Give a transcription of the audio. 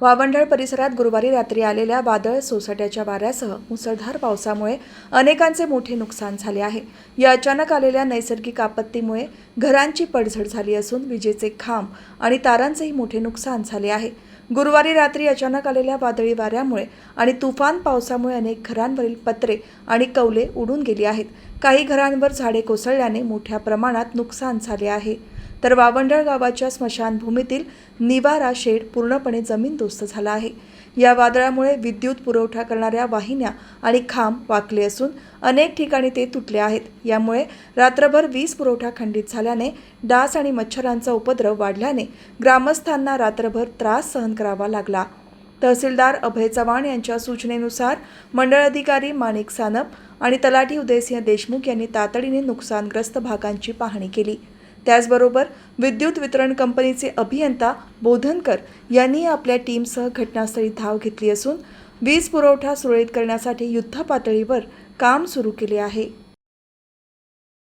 वावंढळ परिसरात गुरुवारी रात्री आलेल्या वादळ सोसाट्याच्या वाऱ्यासह मुसळधार पावसामुळे अनेकांचे मोठे नुकसान झाले आहे. या अचानक आलेल्या नैसर्गिक आपत्तीमुळे घरांची पडझड झाली असून विजेचे खांब आणि तारांचेही मोठे नुकसान झाले आहे. गुरुवारी रात्री अचानक आलेल्या वादळी वाऱ्यामुळे आणि तुफान पावसामुळे अनेक घरांवरील पत्रे आणि कौले उडून गेली आहेत. काही घरांवर झाडे कोसळल्याने मोठ्या प्रमाणात नुकसान झाले आहे. तर वावंडळ गावाच्या स्मशानभूमीतील निवारा शेड पूर्णपणे जमीनदोस्त झाला आहे. या वादळामुळे विद्युत पुरवठा करणाऱ्या वाहिन्या आणि खांब वाकले असून अनेक ठिकाणी ते तुटले आहेत. यामुळे रात्रभर वीज पुरवठा खंडित झाल्याने डास आणि मच्छरांचा उपद्रव वाढल्याने ग्रामस्थांना रात्रभर त्रास सहन करावा लागला. तहसीलदार अभय चव्हाण यांच्या सूचनेनुसार मंडळ अधिकारी माणिक सानप आणि तलाठी उदयसिंह देशमुख यांनी तातडीने नुकसानग्रस्त भागांची पाहणी केली. त्याचबरोबर विद्युत वितरण कंपनीचे अभियंता बोधनकर यांनी आपल्या टीमसह घटनास्थळी धाव घेतली असून वीज पुरवठा सुरळीत करण्यासाठी युद्धपातळीवर काम सुरू केले आहे.